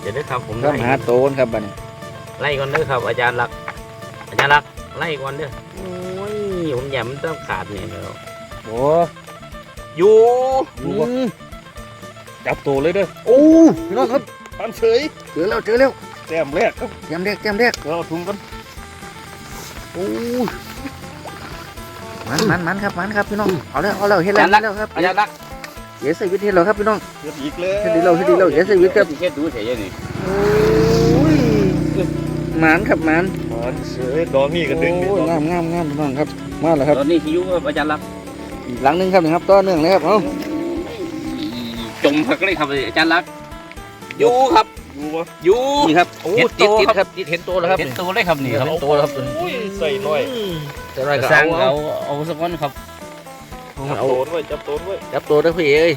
เดี๋ยวนะครับผมครับไล่หาโตนครับบัดนี้ไล่ก่อนเด้อครับ อาจารย์รัก อาจารย์รักไล่ก่อนเด้อโอ้ยผมแย่มันต้องขาดเนี่ยเดี๋ยวโอ้อยู่อืมจับตัวเลยเด้อโอ้พี่น้องครับอันเฉยเจอแล้วเจอแล้วแต้มแรกครับแจมแรกแจมแรกเราเอาถุงกันโอ้ยมันมันมันครับมันครับพี่น้องเอาแล้วเอาแล้วเฮ็ดแล้วเฮ็ดแล้วครับอาจารย์รัก เดี๋ยวใส่วิธีเราครับพี่น้องเฮ็ดอีกเลยเฮ็ดดีเราเฮ็ดดีเราเดี๋ยวใส่วิธีครับเฮ็ดดูเฉยๆนี่โอ้ยหมันครับหมันอันเฉยดอกนี่ก็ดึงนี่โอ้ยดอกงามงามงามพี่น้องครับมาแล้วครับตอนนี้ที่อยู่กับอาจารย์รักอีกหลังหนึงครับนี่ครับต่อเนื่องเลยครับเอาจมพักเลยครับอาจารย์รักอยู่ครับดูวะอยู่นี่ครับโอ้เห็นติดโตติดครับครับติดเห็นโตแล้วครับเห็นตัวเลยครับนี่ครับเห็นโตแล้วครับตัวนี้โอ้ยใส่หน่อยจะไรก็สร้างเอาเอาเอาเอาสักวันครับ จับโตนไว้จับโตนไว้จับโตได้พี่เอ้ย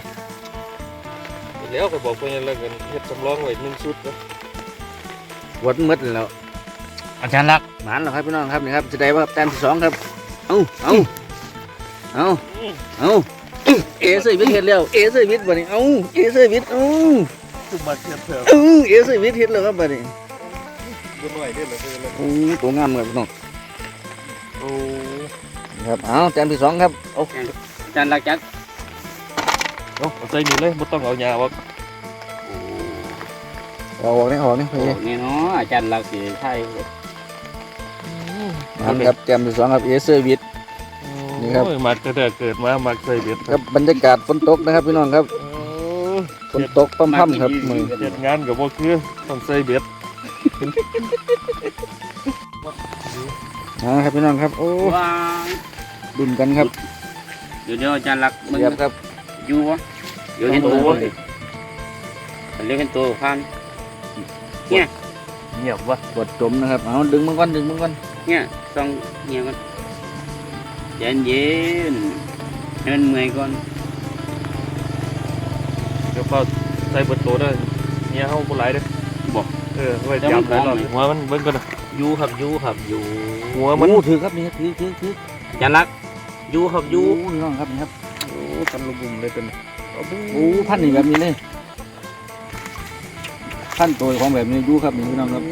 เดี๋ยวก็บอกไปยังแล้วกันเฮ็ดสำรองไว้หนึ่งชุดนะวัดมืดแล้วอาจารย์รักหมันแล้วครับพี่น้องครับนี่ครับจะได้ว่าแต้มที่สองครับเอาเอาเอาเอาเอเซวิทเห็ดแล้วเอเซวิทบัดนี้เอาเอเซวิทเอาคือมาเทียบเถอะเอาเอเซวิทเห็ดแล้วครับบัดนี้บุญหน่อยเด้อเลยเด้อเลยโอ้ตัวงามเลยพี่น้องโอ้ครับเอาแต้มที่สองครับเอาอา จารย์รักจัดเอาเอาใส่นี่เลยบ่ต้องเอาหญ้าออกเอาออกนี่ออกนี่พี่โอ้เอ้ยนี่เนาะอาจารย์รักสิใช่หมันครับแต้มที่สองครับเอเซวิท นี่ครับ โอ้ยมักแต่แต่เกิดมามักใส่เบ็ดครับบรรยากาศฝนตกนะครับพี่น้องครับเออฝนตกพร่ำๆครับมือเฮ็ดงานก็บ่คือต้องใส่เบ็ดอ่าครับพี่น้องครับ โอ้ว้างดุนกันครับ เดี๋ยวเดี๋ยวอาจารย์รักมันเรียบครับอยู่วะเดี๋ยวเห็นตัววะเรียกเห็นตัวพันเงียบวะกดจมนะครับเอาดึงมันก่อนดึงมันก่อนเนี่ยต้องเงียบกันเย็นเย็นเดินเมื่อยก่อนเดี๋ยวพอใส่เบิดโตได้เนี่ยเฮาบ่หลายเด้อบอกเออไว้จับหลายรอบหัวมันเบิ่งก่อนนะอยู่ครับอยู่ครับอยู่หัวมันโอ้ถือครับนี่ครับถือถือถืออาจารย์รักอ ยู่ครับอยู่โอ้พี่น้องครับนี่ครับโอ้กันระบุมเลยตัวนี้เอาไปโอ้พันนี่แบบนี้เลยพันตัวของแบบนี้อยู่ครับนี่พี่น้องครับ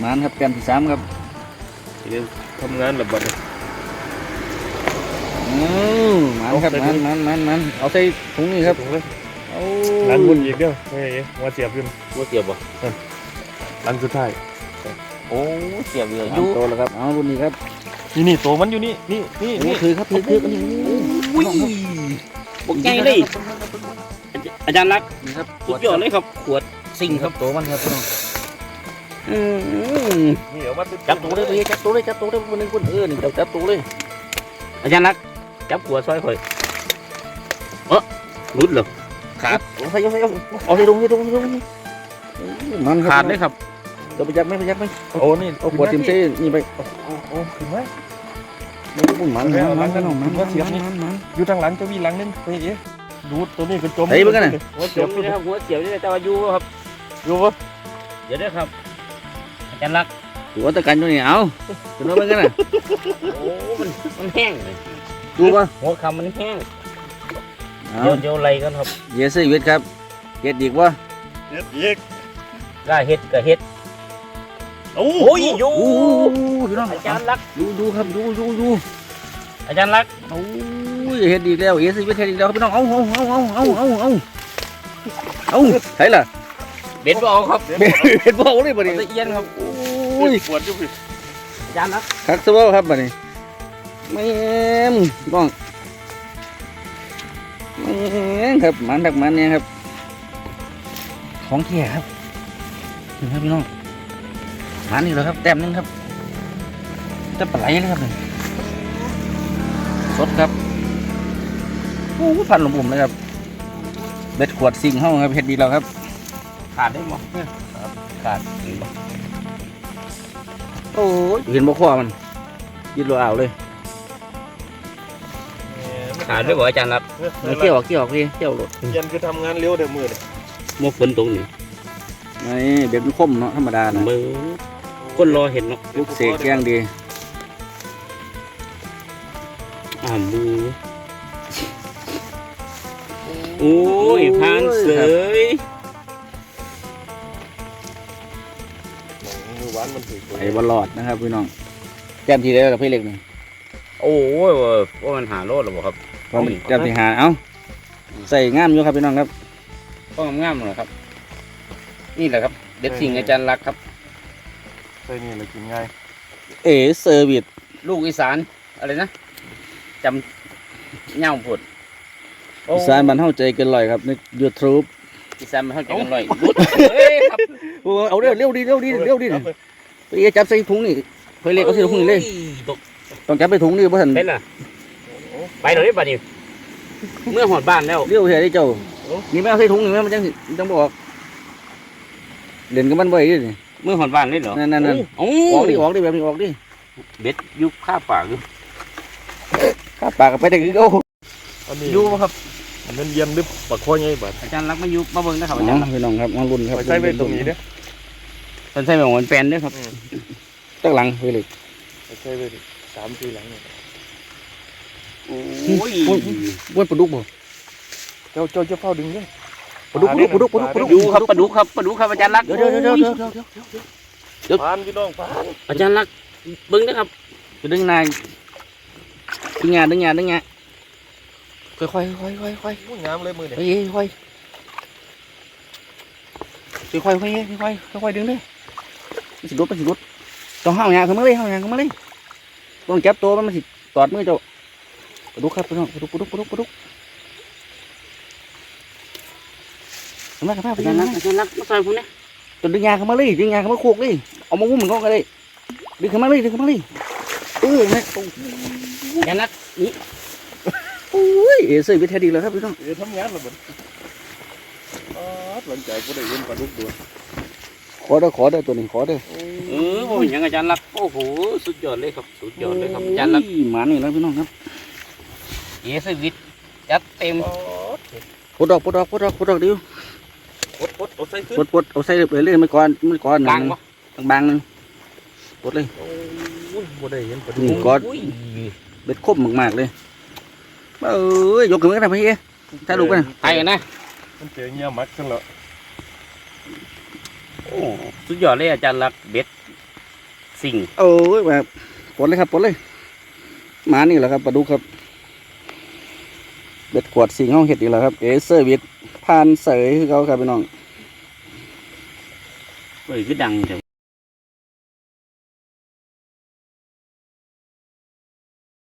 หมานครับแกนที่สามครับเดี๋ยวทำงานระบัดนี้อือหมานครับหมานหมานหมานหมานเอาใส่ถุงนี่ครับถุงเลยโอ้หลังบนอีกเด้อเฮ้ยหัวเสียบอยู่หัวเสียบบ่หลังสุดท้ายโอ้เสียบเลยอสามยู่ตัวแล้วครับเอารุ่นนี้ครับ นี่นี่ตัวมันอยู่นี่นี่นี่โอ้นี่ถือครับถือถืออันนี้พี่น้องครับบกใจเลยอาจารย์รักนี่ครับสุดยอดเลยครับขวดซิงนี่คครัรับบตัวมันครับพี่น้องอืมนี่เอามาจับตัวเลยพี่จับตัวเลยจับตัวเลยคนหนึงคนเออนี่จับจับตัวเลยอาจารย์รักจับขวดซอยข่อยเออรุดเหรอขาดเอาใส่เอาใส่เอาเอาใส่ลงใส่ลงใส่ลงมันครับขาดเลยครับ เดี๋ยวไปยักไหมไปยักไหมโอ้นี่โอ้ปวดทิมเซ่นี่ไปโอ้โอ้นไหมมันก็ปุ่นมันมันมันมันก็เสียบนี่อยู่ทางหลังจะวิ่งหลังนึงไปเอ๊ะดูตัวนี้คือนจมเฮ้ยเพื่อนนะหัวเสียบนี่ครับหัวเสียบนี่แต่ว่าอยู่ครับอยู่ปะเดี๋ยวได้ครับอาจารย์รักถืวตะกันตัวนี้เอาตัวน้อยเกันอน่ะโอ้มันมันแห้งดูปะหัวคำมันแห้งเดี๋ยเดี๋ไรกันครับเยสเวทครับเฮ็ดดีกวะเฮ็ดอีกกล้าเฮ็ดก็เฮ็ด โอ้โอ้ยอยู่โอ้พี่น้องอาจารย์รัก ดูดูครับดูดูดูอาจารย์รัก โอ้ยเฮ็ดดีแล้วเยสซี่วิทเฮ็ดดีแล้วพี่น้องเอาเอาเอาเอาเอาเอาเอาเอาใช่ล่ะเบ็ดบ่เอาครับเบ็ดบ่เลยบ่เอานี่ตะเอียนครับโอ้ยปวดอยู่พี่อาจารย์รักคักซะบ่ครับบัดนี้แม่มน้องแม่งครับมันดักมันเนี่ยครับ ของแท้ครับนี่ครับพี่น้อง มันนี่แหละครับ แต้มหนึงครับจะปลาไหลเลยครับนี่สดครับโอ้ยพันหลงปุ่มเลยครับเบ็ดขวดซิงเฮาครับเฮ็ดดีแล้วครับ ขาดได้บ่ขาดเห็นบ่โอ้ยเห็นบ่คอมันยิดรัวเอาวเลยขาดได้บ่อาจารย์รักเอาเกี่ยวออกเกี่ยวออกพี่เกี่ยวรถยันคือทำงานเร็วเดี๋ยวมือเนี่ยมกฝนตกนี่นี่เบ็ดมันคมเนาะธรรมดานะมือ คนรอเห็นเนาะลูกเสกแกงดีอ่ามูโอ้ยพางเสยไอ้บอลลอดนะครับพี่น้องแต้มทีแล้วกับพี่เล็กหนึ่งโอ้ยว่ามันหาโลดหรือครับว่ามันแต้มทีหาเอ้าใส่ง่ามอยู่ครับพี่น้องครับก็ง่ามๆหรอครับ นี่แหละครับ เด็ดสิ่งอาจารย์รักครับ ใส่นี่เลยกินง่ายเอเซอร์วิสลูกอีสานอะไรนะจำเง่าผุดอีสานบ้านเฮาใจเกินร้อยครับในยูทูบอีสานมันเข้าใจกันเลยรุดเฮ้ยครับโอ้เอาเร็วเร็วดีเร็วดีเร็วดีไปเอจับใส่ถุงนี่เพื่อเล็กเอาใส่ถุงนี่เลยตกต้องจับไปถุงนี่เพราะท่านเป็นล่ะไปเดี๋ยวนี้บัดนี้เมื่อหอดบ้านแล้วเร็วเฮ้ยเจ้านี่ไม่เอาใส่ถุงนี่มันจังสิจังบอกเล่นกับมันบ่อยดิเมื่อหอดบ้านเลยเหรอนั่นนั่นนั่นโอ้ออกดิออกดิแบบนี้ออกดิเบ็ดอยุคข้าปากอยู่ข้าปากกับไปได้คือเขาอันนี้อยู่บ่ครับอันนั้นเยี่ยมดึบปากคอใหญ่บัดอาจารย์รักมาอยู่มาเบิ่งนะครับอ๋อาจารย์อพี่น้องครับมาลุ้นครับไปใส่ไว้ตรงนี้เด้อเป็นใช่แบบเหมือนแฟนด้วยครับตั้งหลังเพื่อเล็กไปใส่ไว้ดิสามทีหลังเนี่ยโอ้ยบ้วนปลาดุกบ่เจ้าเจ้าจะเฝ้าดึงเนี่ย ปลาดุกปลาดุกปลาดุกปลาดุกปลาดุกดูครับปลาดุกครับปลาดุกครับอาจารย์รักเดี๋ยวเดี๋ยวเดี๋ยวเดี๋ยวเดี๋ยวเดี๋ยวพานพี่น้องพานอาจารย์รักเบิ่งนะครับจะดึงนายดึงงานดึงงานดึงงานค่อยค่อยค่อยค่อยค่อยโอ้ยงามเลยมือเนี่ยเฮ้ยค่อยค่อยค่อยค่อยค่อยค่อยค่อยดึงเลยมันสิรุดมันสิรุดต้องห้าวงานเข้ามาเลยห้าวงานเข้ามาเลยต้องจับตัวมันมันสิตอดมือเจ้าปลาดุกครับพี่น้องปลาดุกปลาดุกปลาดุกปลาดุก ทำไมครับพี่อาจารย์น้รัอกงอาจารย์รักมาใส่ผมเนี่ยจนดึงยางเข้ามาเลยดึงยางเข้ามาโคกเลยเอามาวุ้มมันก็กันเลยดึงเข้ามาเลยดึงเข้ามาเลยเออเนี่ยโอ้อาจารย์รักนี่โอ้ยเอเซ่วิทยาดีแล้วครับพี่น้องเดี๋ยวทำงานและบัดอ๋อหลังจากก็ได้เห็นปลาดุกด้วยขอเด้อขอเด้อตัวนี้ขอเด้อเออผมยังอาจารย์รักโอ้โหสุดยอดเลยครับสุดยอดเลยครับอาจารย์รักโอ้ยหมานี่แล้วพี่น้องครับเอสวิตจัดเต็มอ๋อปลดดอกปลดดอกปลดดอกปลดดอกเดียว ปดปดเอาใส่ขึ้นปลดปลดเอาใส่เลยเลยไม่ก่อนไม่ก่อนกลางปะบางๆหนึงปลดเลย โอ้ยบ่ได้เห็นปลาดุนี่กก่อนอุ้ยเบ็ดคมมากๆเลยเอ้ยยกขึ้นมากันนะพี่เอ๊ะถ่ายรูปกันนะไปกันนะมันเจอเงี้ยมักกันแล้วโอ้สุดยอดเลยอาจารย์รักเบ็ดสิ่ง โอ้ยแบบปลดเลยครับปลดเลยหมานี่แหละครับปลาดุกครับ เบ็ดขวดสิงห้องเห็ดอีกแล้วครับเอเซอร์วิทพานเสยคือเขาครับพี่น้องเอ้ยคือดังเถอะ